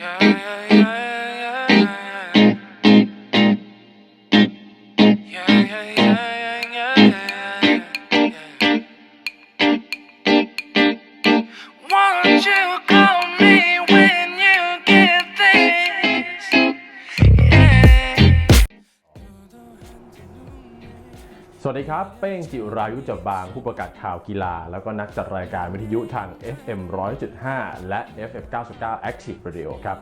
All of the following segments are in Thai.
Yeah, yeah, yeah, สวัสดีครับ เป้งจิรายุจับบางผู้ประกาศข่าวกีฬา แล้วก็นักจัดรายการวิทยุทาง FM 100.5 และ FM 99 Active Radio ครับ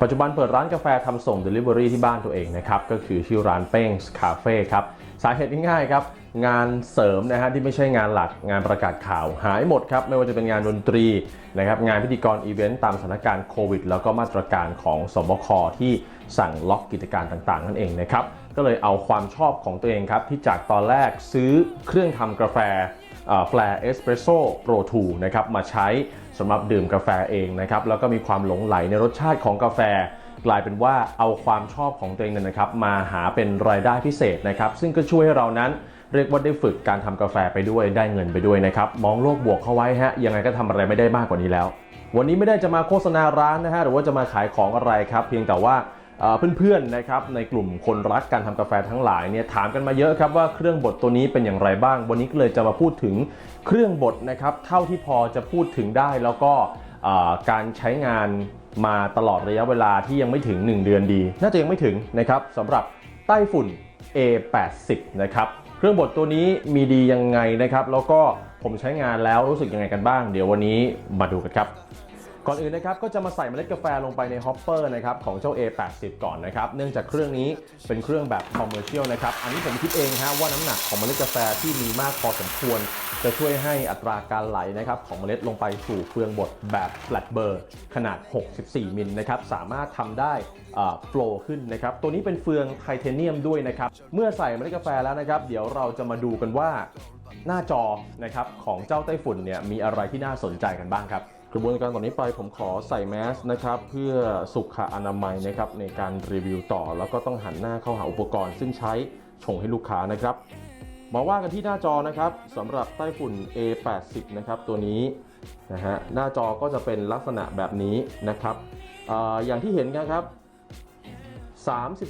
ปัจจุบันเปิดร้านกาแฟทำส่ง Delivery ที่บ้านตัวเองนะครับ ก็คือชื่อร้านเป้งคาเฟ่ครับ สาเหตุง่ายๆครับ งานเสริมนะฮะที่ไม่ใช่งานหลักงานประกาศข่าวหายหมดครับไม่ว่าจะเป็นงานดนตรีนะครับงานพิธีกรอีเวนต์ตามสถานการณ์โควิด แล้วก็มาตรการของสบคที่สั่งล็อกกิจการต่างๆ นั่นเองนะครับก็เลยเอาความชอบของตัวเองครับที่จากตอนแรกซื้อเครื่องทำกาแฟแฟร์เอสเปรสโซ่โปร2นะครับมาใช้สำหรับดื่มกาแฟเองนะครับแล้วก็มีความหลงไหลในรสชาติของกาแฟ กลายเป็นว่าเอาความชอบของตัวเองเนนะครับมาหาเป็นรายได้พิเศษนะครับซึ่งก็ช่วยให้เรานั้น เรียกว่าได้ฝึกการทำกาแฟไปด้วยได้เงินไปด้วยนะครับ มองโลกบวกเข้าไว้ฮะยังไงก็ทำอะไรไม่ได้มากกว่านี้แล้ว วันนี้ไม่ได้จะมาโฆษณาร้านนะฮะหรือว่าจะมาขายของอะไรครับ เพียงแต่ว่าเอ่อเพื่อนๆนะครับในกลุ่มคนรักการทำกาแฟทั้งหลายเนี่ยถามกันมาเยอะครับว่าเครื่องบดตัวนี้เป็นอย่างไรบ้าง วันนี้ก็เลยจะมาพูดถึงเครื่องบดนะครับเท่าที่พอจะพูดถึงได้แล้วก็การใช้งานมาตลอดระยะเวลาที่ยังไม่ถึง 1 เดือนดี น่าจะยังไม่ถึงนะครับสำหรับใต้ฝุ่น A80 นะครับ เครื่องบดตัวนี้มีดียังไงนะครับ แล้วก็ผมใช้งานแล้วรู้สึกยังไงกันบ้าง เดี๋ยววันนี้มาดูกันครับ ก่อนอื่นนะครับก็จะมาใส่เมล็ดกาแฟลงไปในฮอปเปอร์นะครับของเจ้า A80 ก่อนนะครับเนื่องจากเครื่องนี้เป็นเครื่องแบบคอมเมอร์เชียลนะครับอันนี้ผมคิดเองฮะว่าน้ำหนักของเมล็ดกาแฟที่มีมากพอสมควร จะช่วยให้อัตราการไหลนะครับของเมล็ดลงไปสู่เฟืองบดแบบ flat burr ขนาด 64 มิลนะครับสามารถทำได้โฟล์ขึ้นนะครับตัวนี้เป็นเฟืองไทเทเนียมด้วยนะครับเมื่อใส่เมล็ดกาแฟแล้วนะครับเดี๋ยวเราจะมาดูกันว่าหน้าจอนะครับของเจ้าไต้ฝุ่นเนี่ยมีอะไรที่น่าสนใจกันบ้างครับ กระบวนการต่อนนี้ไปผมขอใส่แมสนะครับเพื่อสุขอนามัยนะครับในการรีวิวต่อ แล้วก็ต้องหันหน้าเข้าหาอุปกรณ์ ซึ่งใช้ชงให้ลูกค้านะครับ มาว่ากันที่หน้าจอนะครับสำหรับไต้ฝุ่น A80 นะครับตัวนี้นะฮะหน้าจอก็จะเป็นลักษณะแบบนี้นะครับออย่างที่เห็นกันครับ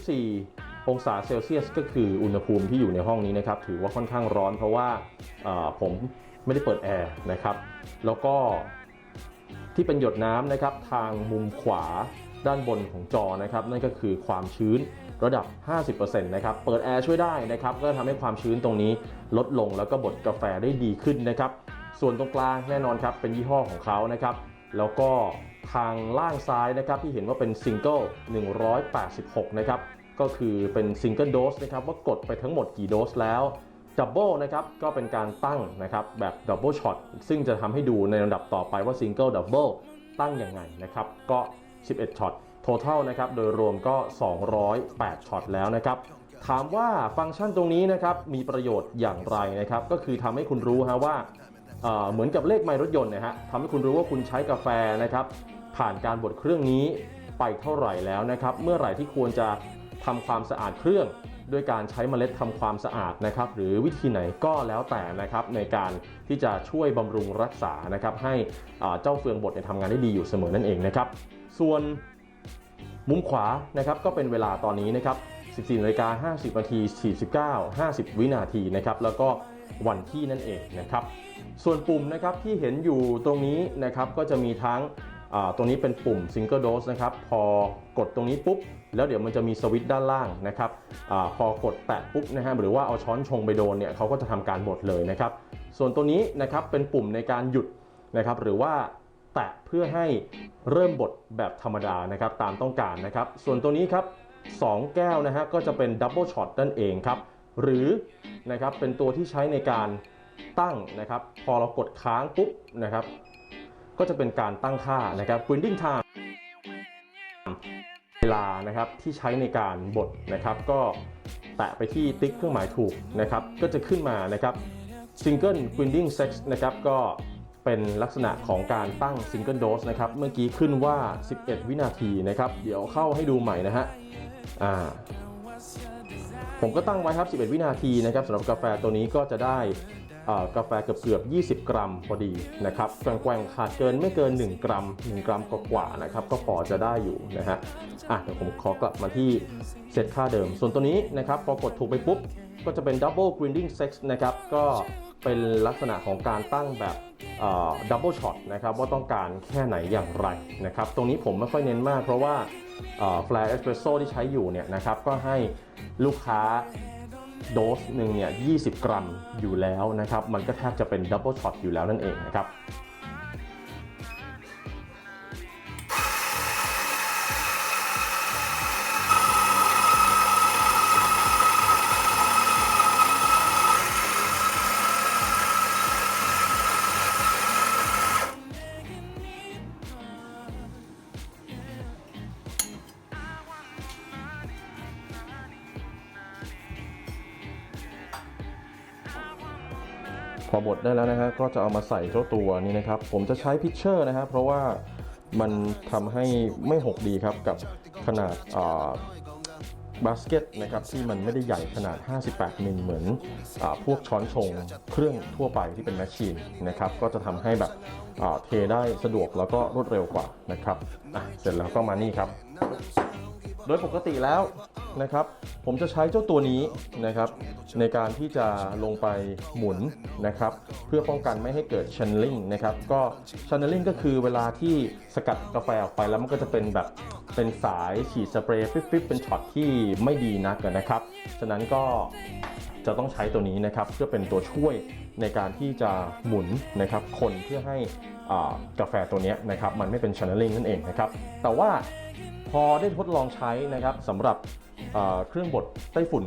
34 องศาเซลเซียส ก็คืออุณหภูมิที่อยู่ในห้องนี้นะครับถือว่าค่อนข้างร้อนเพราะว่าผมไม่ได้เปิดแอร์นะครับแล้วก็ ที่เป็นหยดน้ำนะครับทางมุมขวาด้านบนของจอนะครับนั่นก็คือความชื้นระดับ 50%นะครับเปิดแอร์ช่วยได้นะครับก็ทำให้ความชื้นตรงนี้ลดลงแล้วก็บดกาแฟได้ดีขึ้นนะครับส่วนตรงกลางแน่นอนครับเป็นยี่ห้อของเขานะครับแล้วก็ทางล่างซ้ายนะครับที่เห็นว่าเป็นซิงเกิล186 นะครับก็คือเป็นซิงเกิลโดสนะครับว่ากดไปทั้งหมดกี่โดสแล้ว ดับเบิลนะครับก็เป็นการตั้งนะครับแบบดับเบิลช็อตซึ่งจะทำให้ดูในลำดับต่อไปว่าซิงเกิลดับเบิลตั้งยังไงนะครับก็ 11ช็อต total นะครับโดยรวมก็ 208ช็อตแล้วนะครับถามว่าฟังก์ชันตรงนี้นะครับมีประโยชน์อย่างไรนะครับก็คือทำให้คุณรู้ฮะว่าเอ่อเหมือนกับเลขไมล์รถยนต์นะฮะทำให้คุณรู้ว่าคุณใช้กาแฟนะครับผ่านการบดเครื่องนี้ไปเท่าไหร่แล้วนะครับเมื่อไหร่ที่ควรจะทำความสะอาดเครื่อง ด้วยการใช้เมล็ดทำความสะอาดนะครับหรือวิธีไหนก็แล้วแต่นะครับในการที่จะช่วยบำรุงรักษานะครับให้เจ้าเฟืองบดเนี่ยทำงานได้ดีอยู่เสมอนั่นเองนะครับ ส่วนมุมขวานะครับก็เป็นเวลาตอนนี้นะครับ 14นาฬิกา50นาที49 50 วินาทีนะครับแล้วก็วันที่นั่นเองนะครับ ส่วนปุ่มนะครับที่เห็นอยู่ตรงนี้นะครับก็จะมีทั้ง ตรงนี้เป็นปุ่ม Single Dose นะครับ พอกดตรงนี้ปุ๊บ แล้วเดี๋ยวมันจะมีสวิตช์ด้านล่างนะครับอพอกดแตะปุ๊บนะฮะหรือว่าเอาช้อนชงไปโดนเนี่ยเขาก็จะทำการบดเลยนะครับ ส่วนตัวนี้นะครับเป็นปุ่มในการหยุดนะครับหรือว่าแตะเพื่อให้เริ่มบดแบบธรรมดานะครับตามต้องการนะครับ ส่วนตัวนี้ครับ 2 แก้วนะฮะก็จะเป็นดับเบิลช็อตนั่นเองครับ หรือนะครับเป็นตัวที่ใช้ในการตั้งนะครับ พอเรากดค้างปุ๊บนะครับ ก็จะเป็นการตั้งค่านะครับ grinding time เวลานะครับที่ใช้ในการบดนะครับ ก็แตะไปที่ติ๊กเครื่องหมายถูกนะครับ ก็จะขึ้นมานะครับ single grinding sex นะครับก็เป็นลักษณะของการตั้ง single dose นะครับ เมื่อกี้ขึ้นว่า 11 วินาทีนะครับ เดี๋ยวเข้าให้ดูใหม่นะฮะอ่าผมก็ตั้งไว้ครับ 11 วินาทีนะครับสำหรับกาแฟตัวนี้ก็จะได้ กาแฟเกือบเกือบ 20 กรัมพอดีนะครับแกว่งๆขาดเกินไม่เกิน 1 กรัม 1 กรัมกว่าๆนะครับก็พอจะได้อยู่นะฮะอะเดี๋ยวผมขอกลับมาที่เซตค่าเดิม ส่วนตัวนี้นะครับพอกดถูกไปปุ๊บ ก็จะเป็น Double Grinding Sex นะครับก็เป็นลักษณะของการตั้งแบบดับเบิลช็อตนะครับว่าต้องการแค่ไหนอย่างไรนะครับตรงนี้ผมไม่ค่อยเน้นมากเพราะว่าแฟลร์เอสเปรสโซ่ที่ใช้อยู่เนี่ยนะครับก็ให้ลูกค้า โดสหนึ่งเนี่ย 20 กรัมอยู่แล้วนะครับ มันก็แทบจะเป็นดับเบิลช็อตอยู่แล้วนั่นเองนะครับ พอบดได้แล้วนะฮะก็จะเอามาใส่เจ้าตัวนี้นะครับ ผมจะใช้พิชเชอร์นะครับเพราะว่ามันทำให้ไม่หกดีครับกับขนาดบาสเกตนะครับที่มันไม่ได้ใหญ่ขนาด 58 มิลเหมือนอพวกช้อนชงเครื่องทั่วไปที่เป็นแมชชีนนะครับก็จะทำให้แบบเทได้สะดวกแล้วก็รวดเร็วกว่านะครับเสร็จแล้วก็มานี่ครับ โดยปกติแล้วนะครับ ผมจะใช้เจ้าตัวนี้นะครับ ในการที่จะลงไปหมุนนะครับ เพื่อป้องกันไม่ให้เกิด channeling นะครับ ก็ channeling ก็คือเวลาที่สกัดกาแฟออกไปแล้วมันก็จะเป็นแบบเป็นสายฉีดสเปรย์ฟิบๆเป็นช็อตที่ไม่ดีนักนะครับ ฉะนั้นก็จะต้องใช้ตัวนี้นะครับเพื่อเป็นตัวช่วยในการที่จะหมุนนะครับคนเพื่อให้อ่ากาแฟตัวนี้นะครับมันไม่เป็น channeling นั่นเองนะครับ แต่ว่า พอได้ทดลองใช้นะครับสำหรับเครื่องบดไต้ฝุ่น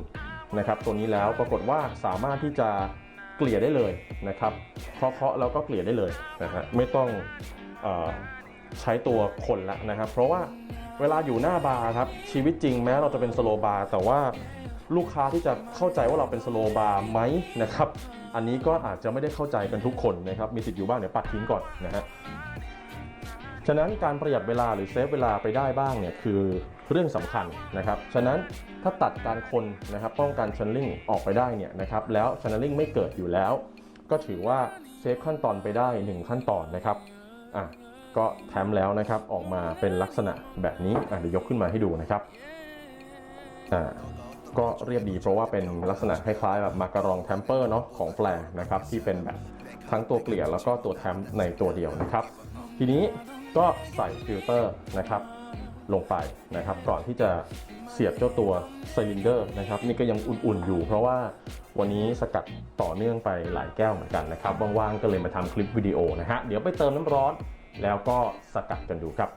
นะครับตัวนี้แล้วปรากฏว่าสามารถที่จะเกลี่ยได้เลยนะครับเคาะๆแล้วก็เกลี่ยได้เลยนะฮะไม่ต้องอใช้ตัวคนละนะครับ เพราะว่าเวลาอยู่หน้าบาร์ครับชีวิตจริงแม้เราจะเป็นสโลบาร์แต่ว่าลูกค้าที่จะเข้าใจว่าเราเป็นสโลบาร์ไหมนะครับ อันนี้ก็อาจจะไม่ได้เข้าใจกันทุกคนนะครับ มีสิทธิ์อยู่บ้างเดี๋ยวปัดทิ้งก่อนนะฮะ ฉะนั้นการประหยัดเวลาหรือเซฟเวลาไปได้บ้างเนี่ยคือเรื่องสำคัญนะครับ ฉะนั้นถ้าตัดการคนนะครับป้องกันชันลิงออกไปได้เนี่ยนะครับแล้วชันลิงไม่เกิดอยู่แล้ว ก็ถือว่าเซฟขั้นตอนไปได้ 1 ขั้นตอนนะครับอะก็แถมแล้วนะครับออกมาเป็นลักษณะแบบนี้อะเดี๋ยวยกขึ้นมาให้ดูนะครับอ่าก็เรียบดีเพราะว่าเป็นลักษณะคล้ายๆแบบมาการองแทมเปอร์เนาะของแฟร์นะครับที่เป็นแบบทั้งตัวเกลี่ยแล้วก็ตัวแทมในตัวเดียวนะครับ ทีนี้ ก็ใส่ฟิลเตอร์นะครับลงไปนะครับก่อนที่จะเสียบเจ้าตัวไซลินเดอร์นะครับนี่ก็ยังอุ่นๆอยู่ เพราะว่าวันนี้สกัดต่อเนื่องไปหลายแก้วเหมือนกันนะครับว่างๆก็เลยมาทำคลิปวิดีโอนะฮะเดี๋ยวไปเติมน้ำร้อนแล้วก็สกัดกันดูครับ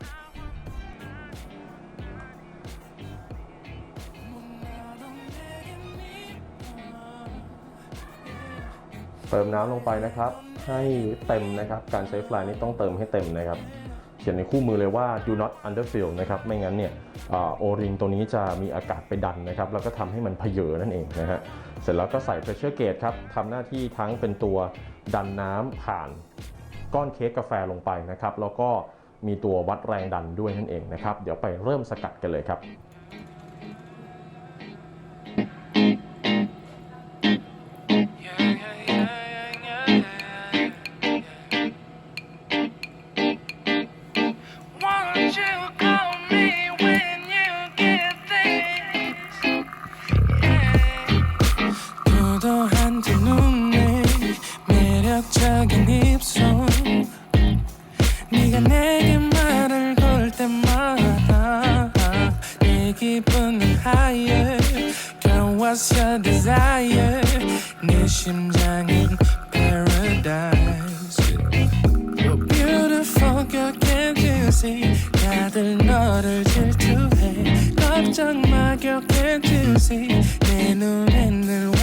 เติมน้ำลงไปนะครับ ให้เต็มนะครับ การใช้ฟลายนี่ต้องเติมให้เต็มนะครับ ขียนในคู่มือเลยว่า do not underfill นะครับไม่งั้นเนี่ยโอริงตัวนี้จะมีอากาศไปดันนะครับแล้วก็ทำให้มันเพเยอนั่นเองนะฮะเสร็จแล้วก็ใส่ pressure gauge ครับทำหน้าที่ทั้งเป็นตัวดันน้ำผ่านก้อนเค้กกาแฟลงไปนะครับแล้วก็มีตัววัดแรงดันด้วยนั่นเองนะครับ เดี๋ยวไปเริ่มสกัดกันเลยครับ 두 눈에 매력적인 입술 네가 내게 말을 걸 때마다 내 기분은 higher Girl what's your desire 내 심장은 paradise You're beautiful girl can't you see 다들 너를 질투해 걱정 마 girl can't you see 내 눈엔 늘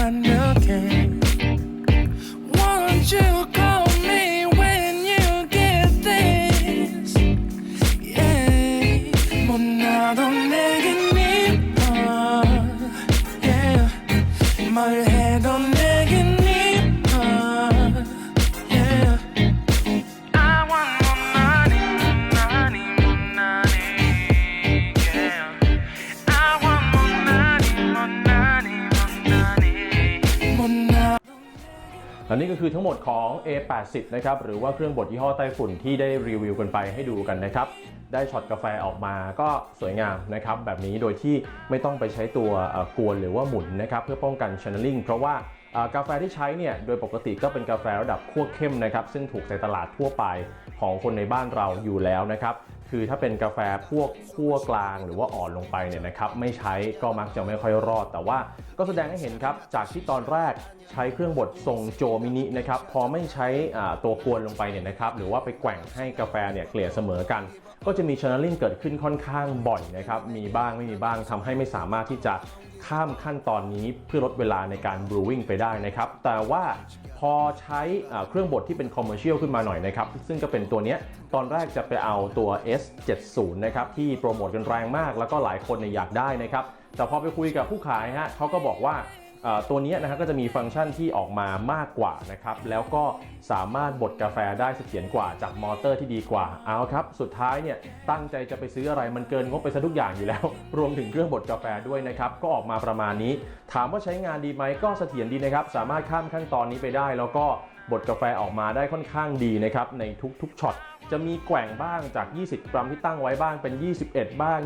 อันนี้ก็คือทั้งหมดของ A80 นะครับหรือว่าเครื่องบดยี่ห้อไต้ฝุ่นที่ได้รีวิวกันไปให้ดูกันนะครับได้ช็อตกาแฟออกมาก็สวยงามนะครับแบบนี้โดยที่ไม่ต้องไปใช้ตัวกวนหรือว่าหมุนนะครับเพื่อป้องกัน channeling เพราะว่า กาแฟที่ใช้เนี่ยโดยปกติก็เป็นกาแฟระดับคั่วเข้มนะครับซึ่งถูกในตลาดทั่วไปของคนในบ้านเราอยู่แล้วนะครับคือถ้าเป็นกาแฟพวกคั่วกลางหรือว่าอ่อนลงไปเนี่ยนะครับไม่ใช้ก็มักจะไม่ค่อยรอด แต่ว่าก็แสดงให้เห็นครับจากที่ตอนแรกใช้เครื่องบดทรงโจมินินะครับพอไม่ใช้อ่าตัวกวนลงไปเนี่ยนะครับหรือว่าไปแกว่งให้กาแฟเนี่ยเกลี่ยเสมอกัน ก็จะมี channeling เกิดขึ้นค่อนข้างบ่อยนะครับ มีบ้างไม่มีบ้างทำให้ไม่สามารถที่จะข้ามขั้นตอนนี้เพื่อลดเวลาในการ brewing ไปได้นะครับ แต่ว่าพอใช้เครื่องบดที่เป็น commercial ขึ้นมาหน่อยนะครับ ซึ่งก็เป็นตัวนี้ตอนแรกจะไปเอาตัว S70 นะครับที่โปรโมทกันแรงมาก แล้วก็หลายคนเนี่ยอยากได้นะครับ แต่พอไปคุยกับผู้ขายฮะเขาก็บอกว่า ตัวนี้นะครับก็จะมีฟังก์ชันที่ออกมามากกว่านะครับแล้วก็สามารถบดกาแฟได้เสถียรกว่าจากมอเตอร์ที่ดีกว่าเอาครับสุดท้ายเนี่ยตั้งใจจะไปซื้ออะไรมันเกินงบไปซะทุกอย่างอยู่แล้ว รวมถึงเครื่องบดกาแฟด้วยนะครับก็ออกมาประมาณนี้ ถามว่าใช้งานดีไหมก็เสถียรดีนะครับสามารถข้ามขั้นตอนนี้ไปได้ แล้วก็บดกาแฟออกมาได้ค่อนข้างดีนะครับในทุกๆช็อต จะมีแกว่งบ้างจาก 20 กรัมที่ตั้งไว้บ้างเป็น 21 บ้าง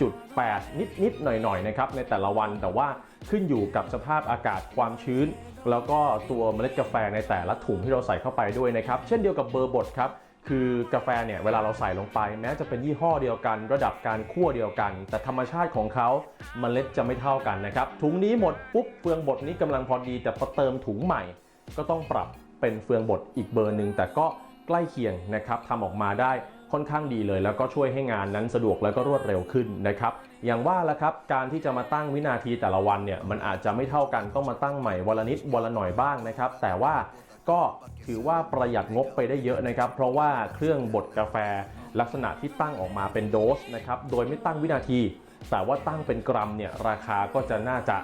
21.8 นิดๆหน่อยๆนะครับในแต่ละวันแต่ว่าขึ้นอยู่กับสภาพอากาศความชื้น แล้วก็ตัวเมล็ดกาแฟในแต่ละถุงที่เราใส่เข้าไปด้วยนะครับเช่นเดียวกับเบอร์บดครับคือกาแฟเนี่ยเวลาเราใส่ลงไป แม้จะเป็นยี่ห้อเดียวกัน ระดับการคั่วเดียวกัน แต่ธรรมชาติของเขาเมล็ดจะไม่เท่ากันนะครับถุงนี้หมดปุ๊บเฟืองบดนี้กำลังพอดีแต่พอเติมถุงใหม่ ก็ต้องปรับเป็นเฟืองบดอีกเบอร์หนึ่งแต่ก็ ใกล้เคียงนะครับทำออกมาได้ค่อนข้างดีเลย แล้วก็ช่วยให้งานนั้นสะดวกแล้วก็รวดเร็วขึ้นนะครับอย่างว่าละครับการที่จะมาตั้งวินาทีแต่ละวันเนี่ยมันอาจจะไม่เท่ากันต้องมาตั้งใหม่วันละนิดวันละหน่อยบ้างนะครับแต่ว่าก็ถือว่าประหยัดงบไปได้เยอะนะครับ เพราะว่าเครื่องบดกาแฟลักษณะที่ตั้งออกมาเป็นโดสนะครับโดยไม่ตั้งวินาที แต่ว่าตั้งเป็นกรัมเนี่ยราคาก็จะน่าจะ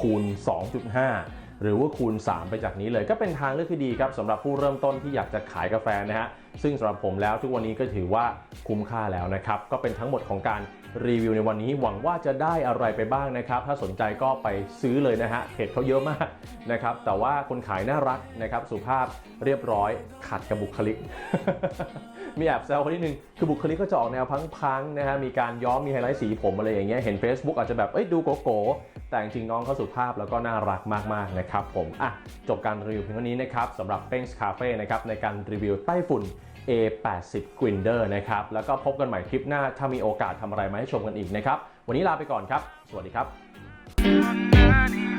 คูณ 2.5 หรือว่าคูณ 3 ไปจากนี้เลย ก็เป็นทางเลือกที่ดีครับสำหรับผู้เริ่มต้นที่อยากจะขายกาแฟนะฮะซึ่งสำหรับผมแล้วทุกวันนี้ก็ถือว่าคุ้มค่าแล้วนะครับก็เป็นทั้งหมดของการ รีวิวในวันนี้หวังว่าจะได้อะไรไปบ้างนะครับ ถ้าสนใจก็ไปซื้อเลยนะฮะเพจเขาเยอะมากนะครับแต่ว่าคนขายน่ารักนะครับสุภาพเรียบร้อยขัดกับบุคลิก มีแอบแซวเขานิดนึงคือบุคลิกก็จะออกแนวพังๆนะฮะมีการย้อมมีไฮไลท์สีผมอะไรอย่างเงี้ยเห็น Facebook อาจจะแบบเอ้ยดูโกโก้แต่จริงๆน้องเขาสุภาพแล้วก็น่ารักมากๆนะครับผมอะจบการรีวิวเพียงเท่านี้นะครับสำหรับ p e n s Cafe นะครับในการรีวิวไต้ฝุ่น A80 Grinder นะครับ แล้วก็พบกันใหม่คลิปหน้า ถ้ามีโอกาสทำอะไรมาให้ชมกันอีกนะครับ วันนี้ลาไปก่อนครับ สวัสดีครับ